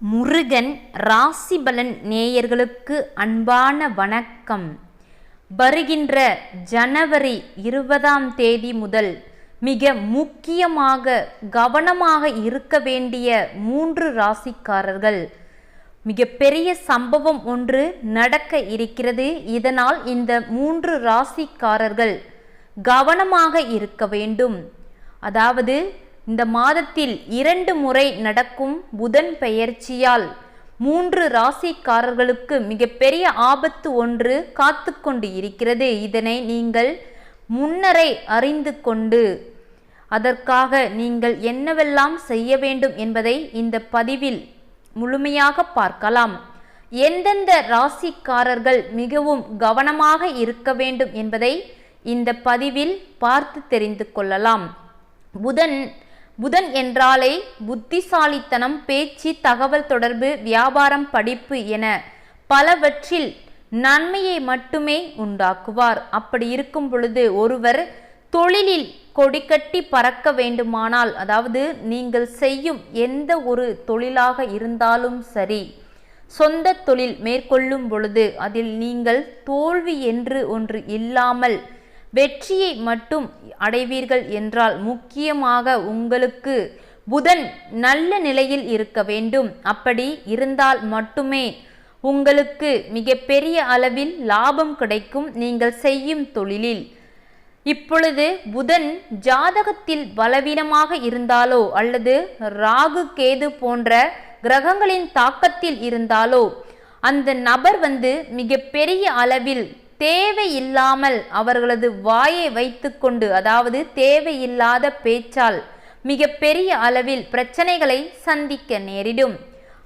முருகன் ராசிபலன் நேயர்களுக்கு அன்பான வணக்கம். வருகின்ற ஜனவரி இருபதாம் தேதி முதல் மிக முக்கியமாக கவனமாக இருக்க வேண்டிய மூன்று ராசிக்காரர்கள். மிகப்பெரிய சம்பவம் ஒன்று நடக்க இருக்கிறது. இதனால் இந்த மூன்று ராசிக்காரர்கள் கவனமாக இருக்க வேண்டும். அதாவது இந்த மாதத்தில் இரண்டு முறை நடக்கும் புதன் பெயர்ச்சியால் மூன்று ராசிக்காரர்களுக்கு மிகப்பெரிய ஆபத்து ஒன்று காத்து கொண்டு இருக்கிறது. இதனை நீங்கள் முன்னரே அறிந்து கொண்டு அதற்காக நீங்கள் என்னவெல்லாம் செய்ய வேண்டும் என்பதை இந்த பதிவில் முழுமையாக பார்க்கலாம். எந்தெந்த ராசிக்காரர்கள் மிகவும் கவனமாக இருக்க வேண்டும் என்பதை இந்த பதிவில் பார்த்து தெரிந்து கொள்ளலாம். புதன் புதன் என்றாலே புத்திசாலித்தனம் பேச்சு தகவல் தொடர்பு வியாபாரம் படிப்பு என பலவற்றில் நன்மையை மட்டுமே உண்டாக்குவார். அப்படி இருக்கும் பொழுது ஒருவர் தொழிலில் கொடிக்கட்டி பறக்க வேண்டுமானால் அதாவது நீங்கள் செய்யும் எந்த ஒரு தொழிலாக இருந்தாலும் சரி சொந்த தொழில் மேற்கொள்ளும் பொழுது அதில் நீங்கள் தோல்வி என்று ஒன்று இல்லாமல் வெற்றியை மட்டும் அடைவீர்கள் என்றால் முக்கியமாக உங்களுக்கு புதன் நல்ல நிலையில் இருக்க வேண்டும். அப்படி இருந்தால் மட்டுமே உங்களுக்கு மிகப்பெரிய அளவில் லாபம் கிடைக்கும். நீங்கள் செய்யும் தொழிலில் இப்பொழுது புதன் ஜாதகத்தில் பலவீனமாக இருந்தாலோ அல்லது ராகு கேது போன்ற கிரகங்களின் தாக்கத்தில் இருந்தாலோ அந்த நபர் வந்து மிகப்பெரிய அளவில் தேவையில்லாமல் அவர்களது வாயை வைத்துக்கொண்டு அதாவது தேவையில்லாத பேச்சால் மிக பெரிய அளவில் பிரச்சனைகளை சந்திக்க நேரிடும்.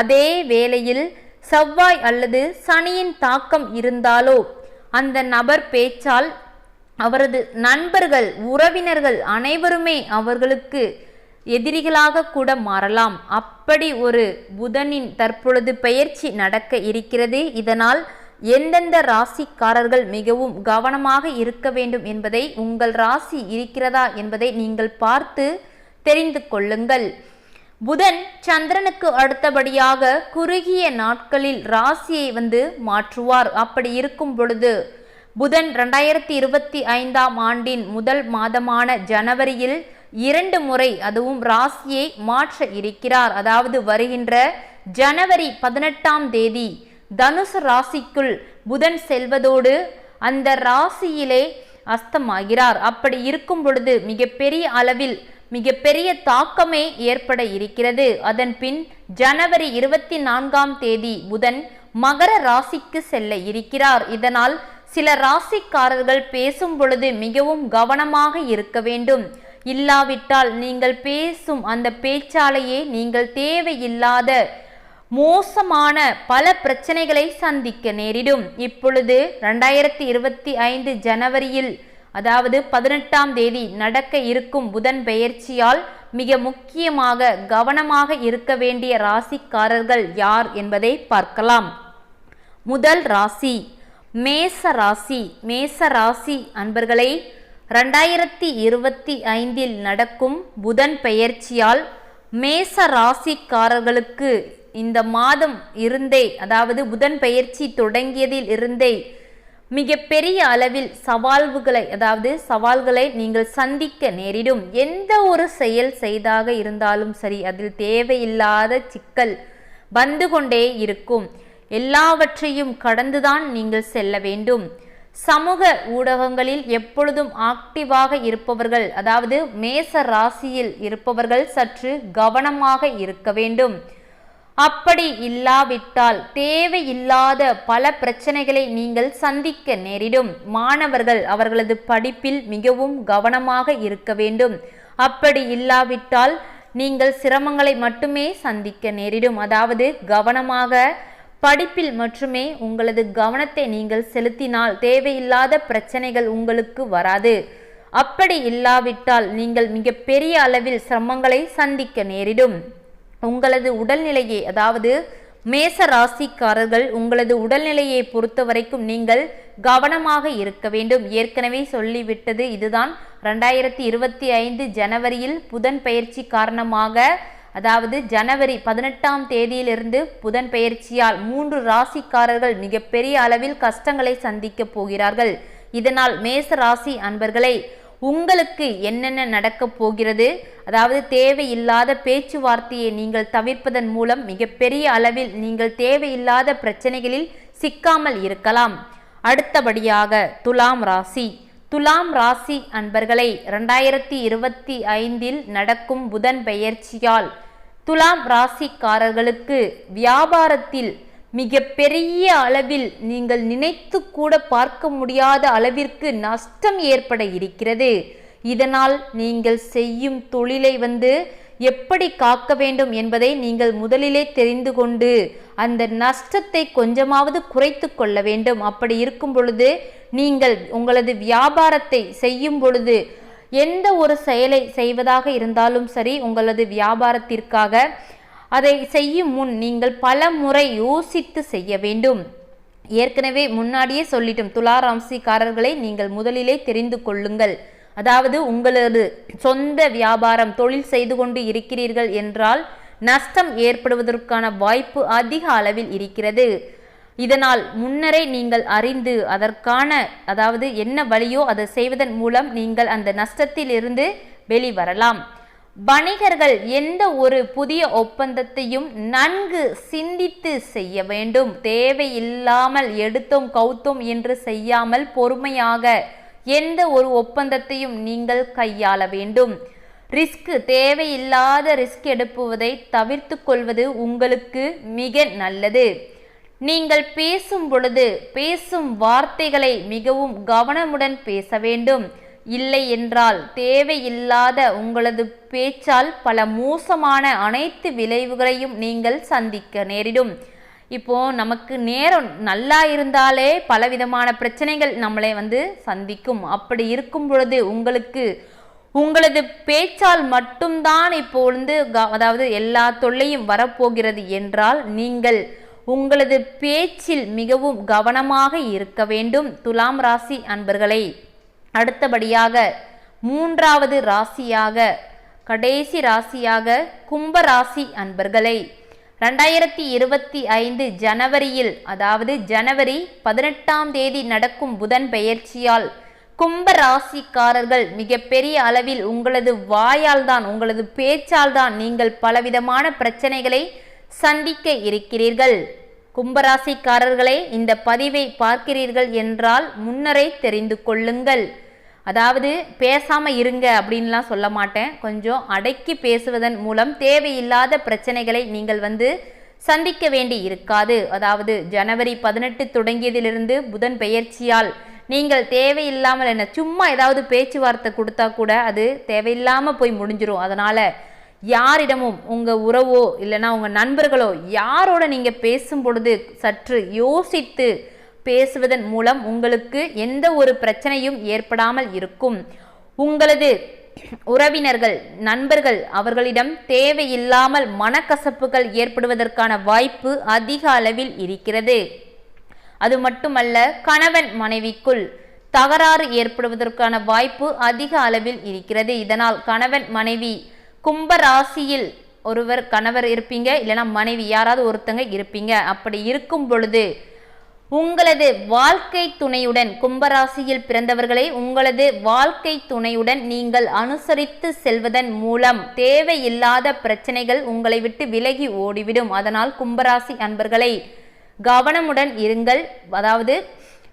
அதே வேளையில் செவ்வாய் அல்லது சனியின் தாக்கம் இருந்தாலோ அந்த நபர் பேச்சால் அவரது நண்பர்கள் உறவினர்கள் அனைவருமே அவர்களுக்கு எதிரிகளாக கூட மாறலாம். அப்படி ஒரு புதனின் தற்பொழுது பயிற்சி நடக்க இருக்கிறது. இதனால் எந்தெந்த ராசிக்காரர்கள் மிகவும் கவனமாக இருக்க வேண்டும் என்பதை உங்கள் ராசி இருக்கிறதா என்பதை நீங்கள் பார்த்து தெரிந்து கொள்ளுங்கள். புதன் சந்திரனுக்கு அடுத்தபடியாக குறுகிய நாட்களில் ராசியை வந்து மாற்றுவார். அப்படி இருக்கும் பொழுது புதன் ரெண்டாயிரத்தி இருபத்தி ஐந்தாம் ஆண்டின் முதல் மாதமான ஜனவரியில் இரண்டு முறை அதுவும் ராசியை மாற்ற இருக்கிறார். அதாவது வருகின்ற ஜனவரி பதினெட்டாம் தேதி தனுசு ராசிக்குள் புதன் செல்வதோடு அந்த ராசியிலே அஸ்தமாகிறார். அப்படி இருக்கும் பொழுது மிகப்பெரிய அளவில் மிகப்பெரிய தாக்கமே ஏற்பட இருக்கிறது. அதன் பின் ஜனவரி இருபத்தி நான்காம் தேதி புதன் மகர ராசிக்கு செல்ல இருக்கிறார். இதனால் சில ராசிக்காரர்கள் பேசும் பொழுது மிகவும் கவனமாக இருக்க வேண்டும். இல்லாவிட்டால் நீங்கள் பேசும் அந்த பேச்சாலையே நீங்கள் தேவையில்லாத மோசமான பல பிரச்சனைகளை சந்திக்க நேரிடும். இப்பொழுது ரெண்டாயிரத்தி இருபத்தி ஐந்து ஜனவரியில் அதாவது பதினெட்டாம் தேதி நடக்க இருக்கும் புதன் பெயர்ச்சியால் மிக முக்கியமாக கவனமாக இருக்க வேண்டிய ராசிக்காரர்கள் யார் என்பதை பார்க்கலாம். முதல் ராசி மேச ராசி. மேச ராசி அன்பர்களை ரெண்டாயிரத்தி இருபத்தி ஐந்தில் நடக்கும் புதன் பெயர்ச்சியால் மேச ராசிக்காரர்களுக்கு இந்த மாதம் இருந்தே அதாவது புதன் பெயர்ச்சி தொடங்கியதில் இருந்தே மிகப்பெரிய அளவில் சவால்வுகளை அதாவது சவால்களை நீங்கள் சந்திக்க நேரிடும். எந்த ஒரு செயல் செய்தாக இருந்தாலும் சரி அதில் தேவையில்லாத சிக்கல் வந்து கொண்டே இருக்கும். எல்லாவற்றையும் கடந்துதான் நீங்கள் செல்ல வேண்டும். சமூக ஊடகங்களில் எப்பொழுதும் ஆக்டிவாக இருப்பவர்கள் அதாவது மேச ராசியில் இருப்பவர்கள் சற்று கவனமாக இருக்க வேண்டும். அப்படி இல்லாவிட்டால் தேவையில்லாத பல பிரச்சனைகளை நீங்கள் சந்திக்க நேரிடும். மாணவர்கள் அவர்களது படிப்பில் மிகவும் கவனமாக இருக்க வேண்டும். அப்படி இல்லாவிட்டால் நீங்கள் சிரமங்களை மட்டுமே சந்திக்க நேரிடும். அதாவது கவனமாக படிப்பில் மட்டுமே உங்களது கவனத்தை நீங்கள் செலுத்தினால் தேவையில்லாத பிரச்சனைகள் உங்களுக்கு வராது. அப்படி இல்லாவிட்டால் நீங்கள் மிக பெரிய அளவில் சிரமங்களை சந்திக்க நேரிடும். உங்களது உடல்நிலையை அதாவது மேச ராசிக்காரர்கள் உங்களது உடல்நிலையை பொறுத்த வரைக்கும் நீங்கள் கவனமாக இருக்க வேண்டும். ஏற்கனவே சொல்லிவிட்டது இதுதான். ரெண்டாயிரத்தி இருபத்தி ஐந்து ஜனவரியில் புதன் பயிற்சி காரணமாக அதாவது ஜனவரி பதினெட்டாம் தேதியிலிருந்து புதன் பெயர்ச்சியால் மூன்று ராசிக்காரர்கள் மிகப்பெரிய அளவில் கஷ்டங்களை சந்திக்கப் போகிறார்கள். இதனால் மேச ராசி அன்பர்களை உங்களுக்கு என்னென்ன நடக்கப் போகிறது? அதாவது தேவையில்லாத பேச்சுவார்த்தையை நீங்கள் தவிர்ப்பதன் மூலம் மிகப்பெரிய அளவில் நீங்கள் தேவையில்லாத பிரச்சனைகளில் சிக்காமல் இருக்கலாம். அடுத்தபடியாக துலாம் ராசி. துலாம் ராசி அன்பர்களை ரெண்டாயிரத்தி இருபத்தி ஐந்தில் நடக்கும் புதன் பெயர்ச்சியால் துலாம் ராசிக்காரர்களுக்கு வியாபாரத்தில் மிக பெரிய அளவில் நீங்கள் நினைத்து கூட பார்க்க முடியாத அளவிற்கு நஷ்டம் ஏற்பட இருக்கிறது. இதனால் நீங்கள் செய்யும் தொழிலை வந்து எப்படி காக்க வேண்டும் என்பதை நீங்கள் முதலிலே தெரிந்து கொண்டு அந்த நஷ்டத்தை கொஞ்சமாவது குறைத்து கொள்ள வேண்டும். அப்படி இருக்கும் பொழுது நீங்கள் உங்களது வியாபாரத்தை செய்யும் பொழுது எந்த ஒரு செயலை செய்வதாக இருந்தாலும் சரி உங்களது வியாபாரத்திற்காக அதை செய்யும் முன் நீங்கள் பல முறை யோசித்து செய்ய வேண்டும். ஏற்கனவே முன்னாடியே சொல்லிட்டும் துலா ராம்சிக்காரர்களை நீங்கள் முதலிலே தெரிந்து கொள்ளுங்கள். அதாவது உங்களது சொந்த வியாபாரம் தொழில் செய்து கொண்டு இருக்கிறீர்கள் என்றால் நஷ்டம் ஏற்படுவதற்கான வாய்ப்பு அதிக அளவில் இருக்கிறது. இதனால் முன்னரே நீங்கள் அறிந்து அதற்கான அதாவது என்ன வழியோ அதை செய்வதன் மூலம் நீங்கள் அந்த நஷ்டத்திலிருந்து வெளிவரலாம் வணிகர்கள் எந்த ஒரு புதிய ஒப்பந்தத்தையும் நன்கு சிந்தித்து செய்ய வேண்டும். தேவையில்லாமல் எடுத்தோம் கவுத்தோம் என்று செய்யாமல் பொறுமையாக எந்த ஒரு ஒப்பந்தத்தையும் நீங்கள் கையாள வேண்டும். ரிஸ்க் தேவையில்லாத ரிஸ்க் எடுப்புவதை தவிர்த்து கொள்வது உங்களுக்கு மிக நல்லது. நீங்கள் பேசும் பொழுது பேசும் வார்த்தைகளை மிகவும் கவனமுடன் பேச வேண்டும். இல்லை என்றால் தேவையில்லாத உங்களது பேச்சால் பல மோசமான அனைத்து விளைவுகளையும் நீங்கள் சந்திக்க நேரிடும். இப்போ நமக்கு நேரம் நல்லா இருந்தாலே பலவிதமான பிரச்சனைகள் நம்மளை வந்து சந்திக்கும். அப்படி இருக்கும் பொழுது உங்களுக்கு உங்களது பேச்சால் மட்டும்தான் இப்போ வந்து க- அதாவது எல்லா தொல்லையும் வரப்போகிறது என்றால் நீங்கள் உங்களது பேச்சில் மிகவும் கவனமாக இருக்க வேண்டும். துலாம் ராசி அன்பர்களை அடுத்தபடியாக மூன்றாவது ராசியாக கடைசி ராசியாக கும்ப ராசி அன்பர்களை ரெண்டாயிரத்தி இருபத்தி ஐந்து ஜனவரியில் அதாவது ஜனவரி பதினெட்டாம் தேதி நடக்கும் புதன் பெயர்ச்சியால் கும்ப ராசிக்காரர்கள் மிகப்பெரிய அளவில் உங்களது வாயால் தான் உங்களது பேச்சால் தான் நீங்கள் பலவிதமான பிரச்சனைகளை சந்திக்க இருக்கிறீர்கள். கும்பராசிக்காரர்களே இந்த பதிவை பார்க்கிறீர்கள் என்றால் முன்னரே தெரிந்து கொள்ளுங்கள். அதாவது பேசாமல் இருங்க அப்படின்லாம் சொல்ல மாட்டேன். கொஞ்சம் அடக்கி பேசுவதன் மூலம் தேவையில்லாத பிரச்சனைகளை நீங்கள் வந்து சந்திக்க வேண்டி இருக்காது. அதாவது ஜனவரி பதினெட்டு தொடங்கியதிலிருந்து புதன் பெயர்ச்சியால் நீங்கள் தேவையில்லாமல் என்ன சும்மா ஏதாவது பேச்சுவார்த்தை கொடுத்தா கூட அது தேவையில்லாமல் போய் முடிஞ்சிடும் அதனால் யாரிடமும் உங்கள் உறவோ இல்லைன்னா உங்கள் நண்பர்களோ யாரோட நீங்கள் பேசும் பொழுது சற்று யோசித்து பேசுவதன் மூலம் உங்களுக்கு எந்த ஒரு பிரச்சனையும் ஏற்படாமல் இருக்கும். உங்களது உறவினர்கள் நண்பர்கள் அவர்களிடம் தேவையில்லாமல் மனக்கசப்புகள் ஏற்படுவதற்கான வாய்ப்பு அதிக அளவில் இருக்கிறது. அது மட்டுமல்ல கணவன் மனைவிக்குள் தகராறு ஏற்படுவதற்கான வாய்ப்பு அதிக அளவில் இருக்கிறது. இதனால் கணவன் மனைவி கும்ப ராசியில் ஒருவர் கணவர் இருப்பீங்க இல்லைன்னா மனைவி யாராவது ஒருத்தங்க இருப்பீங்க. அப்படி இருக்கும் பொழுது உங்களது வாழ்க்கை துணையுடன் கும்பராசியில் பிறந்தவர்களை உங்களது வாழ்க்கை துணையுடன் நீங்கள் அனுசரித்து செல்வதன் மூலம் தேவையில்லாத பிரச்சனைகள் உங்களை விட்டு விலகி ஓடிவிடும். அதனால் கும்பராசி அன்பர்களை கவனமுடன் இருங்கள். அதாவது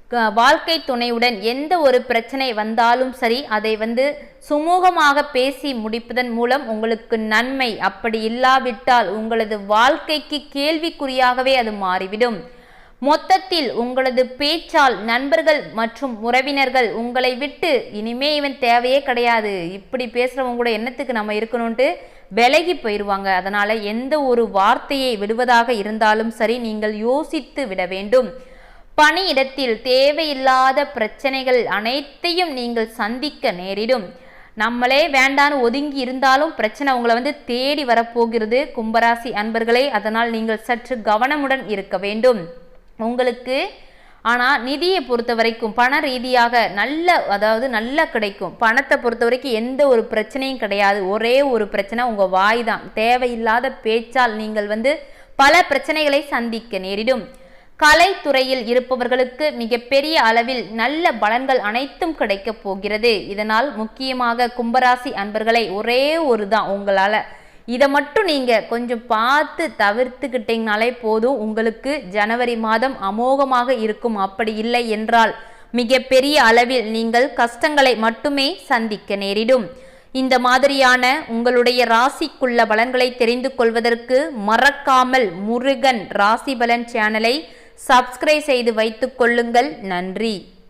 க- வாழ்க்கை துணையுடன் எந்த ஒரு பிரச்சனை வந்தாலும் சரி அதை வந்து சுமூகமாக பேசி முடிப்பதன் மூலம் உங்களுக்கு நன்மை. அப்படி இல்லாவிட்டால் உங்களது வாழ்க்கைக்கு கேள்விக்குறியாகவே அது மாறிவிடும். மொத்தத்தில் உங்களது பேச்சால் நண்பர்கள் மற்றும் உறவினர்கள் உங்களை விட்டு இனிமே இவன் தேவையே கிடையாது. இப்படி பேசுகிறவங்க கூட என்னத்துக்கு நம்ம இருக்கணும்ன்ட்டு விலகி போயிடுவாங்க அதனால் எந்த ஒரு வார்த்தையை விடுவதாக இருந்தாலும் சரி நீங்கள் யோசித்து விட வேண்டும். பணியிடத்தில் தேவையில்லாத பிரச்சனைகள் அனைத்தையும் நீங்கள் சந்திக்க நேரிடும். நம்மளே வேண்டான்னு ஒதுங்கி இருந்தாலும் பிரச்சனை உங்களை வந்து தேடி வரப்போகிறது. கும்பராசி அன்பர்களே அதனால் நீங்கள் சற்று கவனமுடன் இருக்க வேண்டும். உங்களுக்கு ஆனால் நிதியை பொறுத்த வரைக்கும் பண ரீதியாக நல்ல அதாவது நல்லா கிடைக்கும். பணத்தை பொறுத்த வரைக்கும் எந்த ஒரு பிரச்சனையும் கிடையாது. ஒரே ஒரு பிரச்சனை உங்கள் வாய் தான் தேவையில்லாத பேச்சால் நீங்கள் வந்து பல பிரச்சனைகளை சந்திக்க நேரிடும். கலைத்துறையில் இருப்பவர்களுக்கு மிகப்பெரிய அளவில் நல்ல பலன்கள் அனைத்தும் கிடைக்கப் போகிறது. இதனால் முக்கியமாக கும்பராசி அன்பர்களை ஒரே ஒரு தான் உங்களால். இதை மட்டும் நீங்கள் கொஞ்சம் பார்த்து தவிர்த்துக்கிட்டீங்கனாலே போதும். உங்களுக்கு ஜனவரி மாதம் அமோகமாக இருக்கும். அப்படி இல்லை என்றால் மிகப்பெரிய அளவில் நீங்கள் கஷ்டங்களை மட்டுமே சந்திக்க நேரிடும். இந்த மாதிரியான உங்களுடைய ராசிக்குள்ள பலன்களை தெரிந்து கொள்வதற்கு மறக்காமல் முருகன் ராசி பலன் சேனலை சப்ஸ்கிரைப் செய்து வைத்துக் கொள்ளுங்கள். நன்றி.